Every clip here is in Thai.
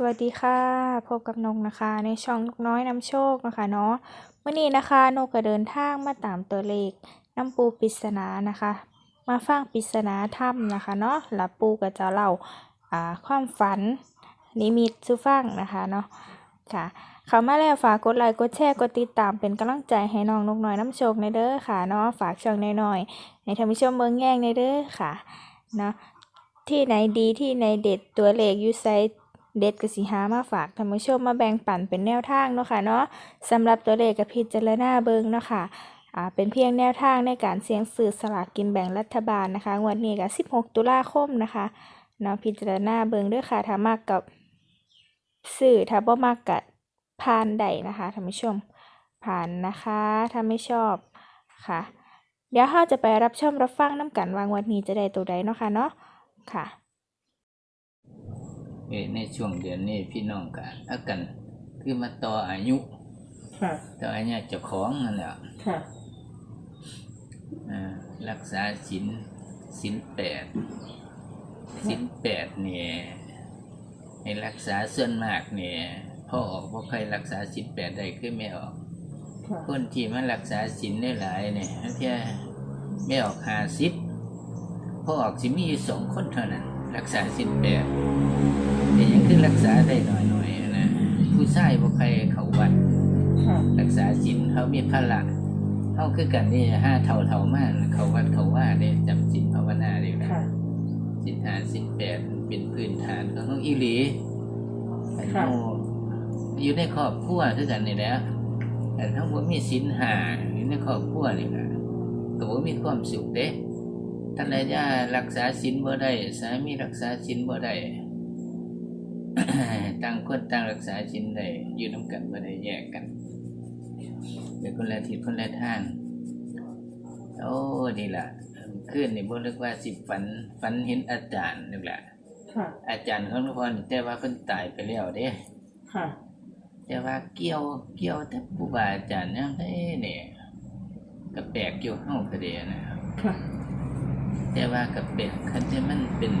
สวัสดีค่ะ พบกับนกนะคะ ในช่องนกน้อยนำโชคนะคะเนาะวันนี้นะคะนกก็เดินทางมาตามตัวเลขน้ำปูปริศนานะคะ มาฟังปริศนาถ้ำนะคะเนาะแล้วปูก็จะเล่าอ่าความฝันนิมิตสุฟังนะคะเนาะค่ะเขามาแล้วฝากกดไลค์กดแชร์กดติดตามเป็นกำลังใจให้น้องนกน้อยน้ำโชคในเด้อค่ะเนาะฝากช่องน้อยๆให้ท่านผู้ชมเมืองแย่งในเด้อค่ะเนาะที่ไหนดีที่ไหนเด็ดตัวเลขยูไซ เด็ดกสิหามาฝากท่านผู้ชมมาแบ่งปันเป็นแนวทางเนาะค่ะเนาะสำหรับตัวเลขกับพิจารณาเบิงเนาะค่ะอ่าเป็นเพียงแนวทางในการเสี่ยงซื้อสลากกินแบ่งรัฐบาลนะคะงวดนี้ก็16 ตุลาคมนะคะเนาะพิจารณาเบิงด้วยค่ะถ้ามากกับซื้อถ้าบ่มากกับผ่านใดนะคะท่านผู้ชมผ่านนะคะถ้าไม่ชอบค่ะ เดี๋ยวเราจะไปรับชมรับฟังน้ำกันวางวันนี้จะได้ตัวใดเนาะค่ะเนาะค่ะ เอ่อในช่วงเดือนนี้พี่น้องกันอากันคือมาต่ออายุค่ะต่ออายุเจ้าของนั่นแหละค่ะอ่ารักษาศีลศีลแปดศีลแปดเนี่ยให้รักษาส่วนมากเนี่ยพ่อออกพ่อใครรักษาศีลแปดได้คือไม่ออกค่ะคนที่มารักษาศีลได้หลายเนี่ยเที่ยไม่ออกหาสิบพ่อออกสิมีอยู่สองคนเท่านั้นรักษาศีลแปด แต่ยังคือรักษาได้หน่อยๆนะผู้ชายบ่ใครเขาวัด ค่ะ รักษาศีลเขามีพละเขาคือกันนี่ห้าเท่าเท่ามากเขาวัดเขาว่าได้จำศีลภาวนาได้นะค่ะ ศีลหาศีลแปดเป็นพื้นฐานของน้องอีหลีแต่ค่ะ เขาอยู่ในครอบครัวคือกันนี่แหล้วแต่ถ้าว่ามีศีลหาอยู่ในครอบครัวนี่ค่ะก็บ่มีความสุขเด้ท่านใดจะรักษาศีลบ่ได้สามีรักษาศีลบ่ได้ ต่างคนต่างรักษาศีลได้อยู่นํกันบ่ได้แยกกันเป็นคนละทิศคนละทางโอ้นี่ล่ะขึ้นนี่บ่นึกว่าสิฝันฝันเห็นอาจารย์นึกล่ะค่ะอาจารย์ของทุกคนแต่ว่าเพิ่นตายไปแล้วเด้ค่ะ แต่ว่าเกี่ยวเกี่ยวแต่ครูบาอาจารย์ยังได้เนี่ยก็แปลกอยู่เฮาก็เด้นะครับค่ะแต่ว่าก็แปลกคันที่มันเป็น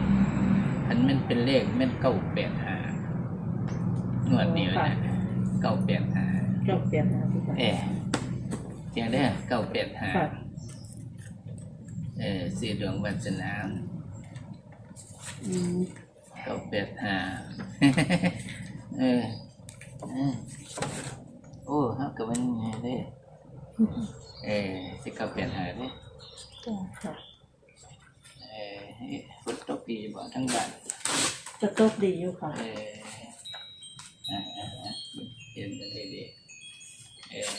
คันมันเป็นเลขแม่นเก้าแปดหา หนวดนี้นะเก้าแปดหาจบเปลี่ยนนะพี่ค่ะเอ๊ะเสียงได้เก้าแปดหาค่ะเออสีดวงวัฒนาอืมเก้าแปดหาเออเออโอ้เขากับมันไงเด้เออสิเก้าแปดหาเด้ค่ะเออฝนตกดีบ่ทั้งบ้านจะตบดีอยู่ค่ะ เอออ่าอ่าอ่าเห็นกันดีดีเออ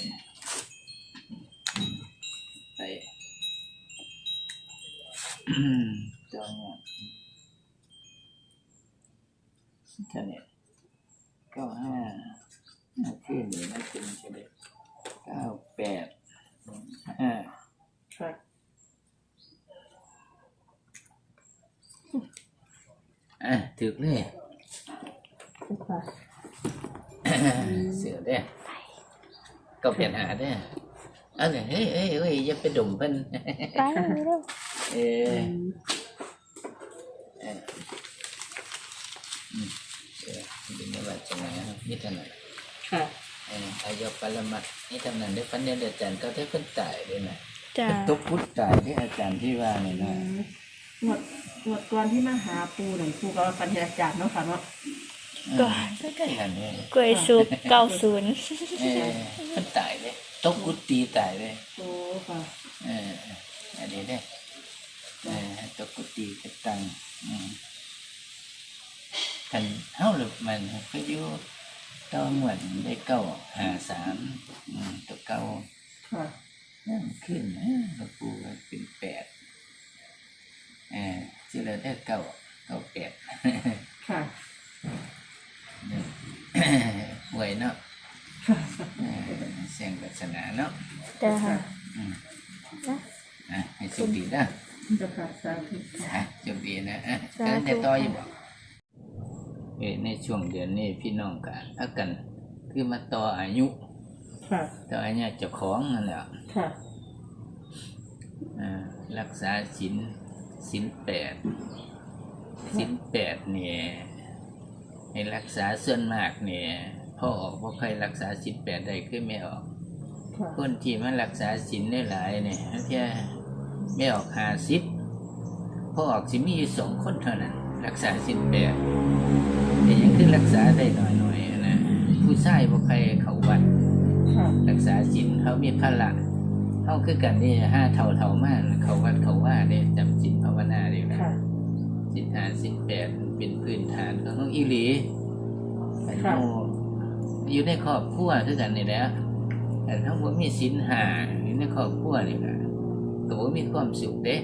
ไปอืมจองอะท่านเนี่ยเก้าห้าห้าขึ้นนี่นั่นเป็นเฉลี่ยเก้าแปดห้าค่ะอะถึกเลยค่ะ เสือเด้อก็เปลี่ยนหาเด้อเอาเนี่ยเฮ้ยเฮ้ยเฮ้ยอย่าไปดุมเพิ่นไปเร็วเออือมเอออืมเออเป็นยังไงจังไงนี่เท่านั้นค่ะเอออายกปรมัตถ์นี่เท่านั้นได้พันเดียนอาจารย์ก็ได้เพิ่นตายด้วยนะจ้าเป็นตุกพุทธตายที่อาจารย์ที่ว่านี่อืนะมหมดหมดก่อนที่มาหาปูหน่อยปูก็ปัญญาจารย์เนาะค่ะเนาะ ก็ ใกล้ๆกันเนี่ยกล้วยซุปเก้าศูนย์เออเพิ่นตายเลยตกกุฏิตายเลยโอ้ค่ะเอออันนี้เนี่ยเออตกกุฏิกตังอืมกันเฮาหรือมันก็อยู่ต่อเหมือนได้เก้าหาสามอืมตัวเก้าค่ะนั่นขึ้นนะหลวงปู่ว่าเป็นแปดเออที่เราได้เก้าเก้าแปด ค่ะ หวยเนาะ ค่ะ เออเสียงศาสนา เนาะจ้าอืมอะให้โชคดีนะจะค่ะสาธุค่ะอะโชคดีนะอะแล้วจะต่ออยู่บ่เอ้ยในช่วงเดือนนี้พี่น้องกันอากันคือมาต่ออายุค่ะต่ออายุเจ้าของนั่นแหละค่ะอ่ารักษาศีลศีลแปดศีลแปดเนี่ยให้ให้รักษาส่วนมากเนี่ยพ่อออกบ่ค่อยรักษาศีลแปดได้คือไม่ออก ค่ะคนที่มันรักษาศีลได้หลายเนี่ยทั้งที่ไม่ออกหาสิบพอออกสิมีอยู่สองคนเท่านั้น รักษาศีลแปดแต่ยังคือรักษาได้หน่อยๆนะผู้ชายบ่ใครเขาวัดค่ะรักษาศีลเขามีพละเขาคือกันนี่ห้าเท่าเท่ามากเขาวัดเขาว่าได้จำศีลภาวนาได้นะค่ะศีลหาศีลแปดเป็นพื้นฐานของน้องอีหลีแต่ค่ะเขาอยู่ในครอบครัวคือกันนี่แหละ แต่ถ้าว่ามีศีลหาอยู่ในครอบครัวนี่ก็ก็บ่มีความสุขเด้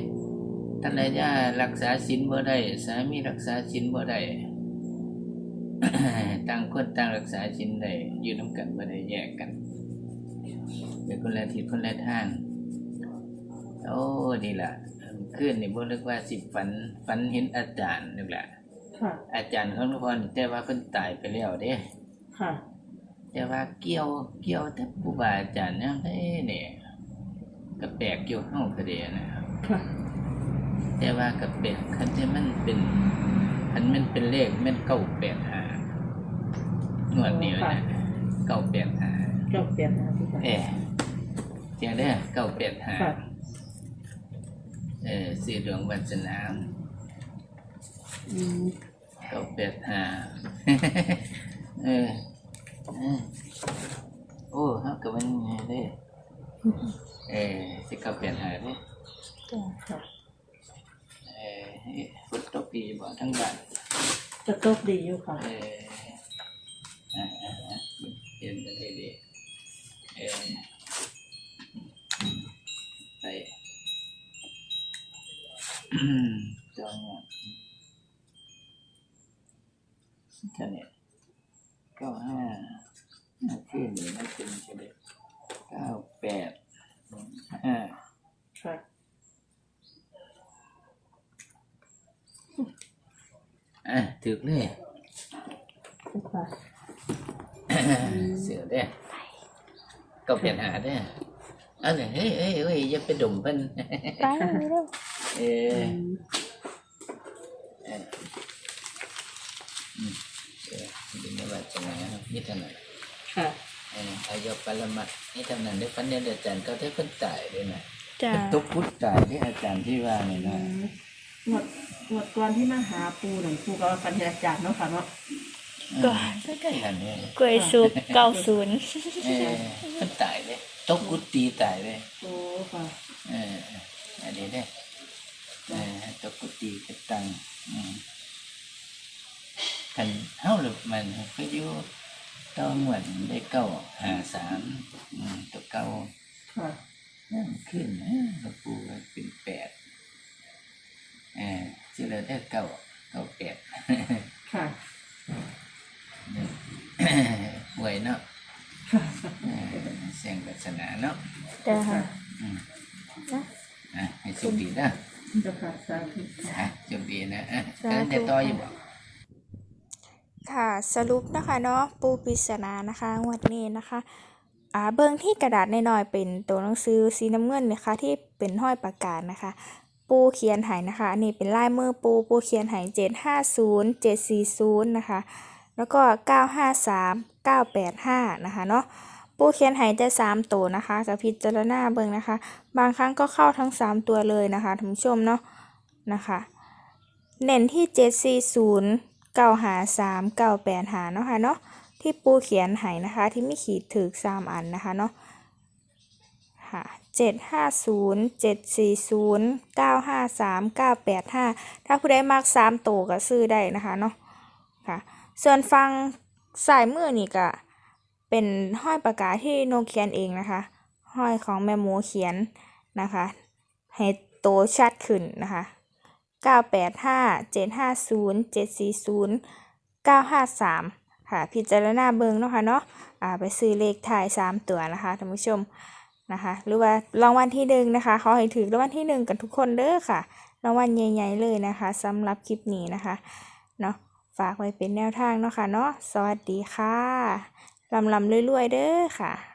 ท่านใดจะรักษาศีลบ่ได้สามีรักษาศีลบ่ได้ต่างคนต่างรักษาศีลได้อยู่นํกันบ่ได้แยกกันเป็นคนละทิศคนละทางโอ้นี่ล่ะขึ้นนี่บ่นึกว่าสิฝันฝันเห็นอาจารย์นึกล่ะค่ะอาจารย์ของทุกคนแต่ว่าเพิ่นตายไปแล้วเด้ค่ะ แต่ว่าเกี่ยวเกี่ยวแต่ครูบาอาจารย์เนี่ยเฮ้เนี่ยก็แปลกเกี่ยวเฮาก็เด้นะครับค่ะแต่ว่าก็แปลกคันที่มันเป็นคันมันเป็นเลขแม่นเก้าแปดหาหนวดนี้นะเก้าแปดหาเจ้าเปลี่ยนนะพี่ค่ะเอ๊ะเสียงเด้อเก้าแปดหาค่ะเออสื่อดวงวัฒนาอืมเก้าแปดหาเออเออ โอ้เฮาก็มันไงเด้เออสิเก้าแปดหาเด้ค่ะเออฝนตกดีบ่ทั้งบ้านจะตกดีอยู่ค่ะ เอออ่าอ่าอ่าเห็นไปได้ดีเออไปอืมจองอะท่านเนี่ยเก้าห้าห้าขึ้นนี่มันเป็นกระเด็เก้าแปดห้า ค่ะ อะถึกเลย ค่ะ เสือเด้อ ก็เปลี่ยนหาเด้อเอาเลยเฮ้ยเฮ้ยเฮ้ยอย่าไปดุ่มเพิ่นไปเร็วเออือมเอออืมเออดีนะว่าจะมานี่เท่านั้นค่ะเอออายุปรมัตถ์นี่เท่านั้นเด้อพันเดียอาจารย์ก็ได้เพิ่นตายด้วยนะจ้าเป็นตุกพุทธตายที่อาจารย์ที่ว่านี่อืนะมหมดหมดก่อนที่มาหาปูหน่อยปูก็ฟันเห็นอาจารย์เนาะค่ะเนาะ ก็ใกล้ๆกันนี่กล้วยสุกเก้าศูนย์เออเพิ่นตายเลยตกกุฏิตายเลยโอ้ค่ะเอออันนี้เด้อเออตกกุฏิกตังอืมกันเฮาหรือมันก็อยู่ต่อเหมือนได้เก้าหาสามอืมตัวเก้าค่ะนั่นขึ้นนะหลวงปู่ว่าเป็นแปดเออที่เราได้เก้าเก้าแปดค่ะ หวยเนาะค่ะเออเสียงศาสนาเนาะจ้าอืมนะอะให้โชคดีนะเจ้าค่ะสาธุค่ะอะโชคดีนะอะแล้วจะต่ออยู่บ่ค่ะสรุปนะคะเนาะปูปริศนานะคะงวดนี้นะคะอ่าเบิ้งที่กระดาษน้อยๆเป็นตัวหนังสือสีน้ำเงินนะคะที่เป็นห้อยประกาศนะคะ ปูเขียนใหายนะคะอันนี้เป็นลายมือปูปูเขียนใหายเจ็ดห้าศูนย์เจ็ดสี่ศูนย์นะคะ แล้วก็เก้าห้าสามเก้าแปดห้านะคะเนาะปูเขียนหายจะสามตัวนะคะกับพิจารณาเบิ่งนะคะ บางครั้งก็เข้าทั้งสามตัวเลยนะคะท่านผู้ชมเนาะนะคะเน้นที่เจ็ดสี่ศูนย์เก้าหาสามเก้าแปดหานาะค่ะเนาะที่ปูเขียนหายนะคะที่ไม่ขีดถือสามอันนะคะเนาะค่ะเจ็ดห้าศูนย์เจ็ดสี่ศูนย์เก้าห้าสามเก้าแปดห้าถ้าผู้ใดมักสามตัวก็ซื้อได้นะคะเนาะค่ะ ส่วนฟังสายมือนี่ก็เป็นห้อยปากกาที่โนเขียนเองนะคะ ห้อยของแม่มูเขียนนะคะ ให้โตชัดขึ้นนะคะ 985 750 740 953 ค่ะ พิจารณาเบิงเนาะค่ะเนาะอ่าไปซื้อเลขถ่าย 3 ตัวนะคะท่านผู้ชมนะคะ หรือว่ารางวัลที่หนึ่งนะคะขอให้ถือรางวัลที่หนึ่งกันทุกคนเด้อค่ะ รางวัลใหญ่ ๆ เลยนะคะสำหรับคลิปนี้นะคะเนาะ ฝากไว้เป็นแนวทางเนาะค่ะเนาะสวัสดีค่ะลำลำๆรวยๆเด้อค่ะ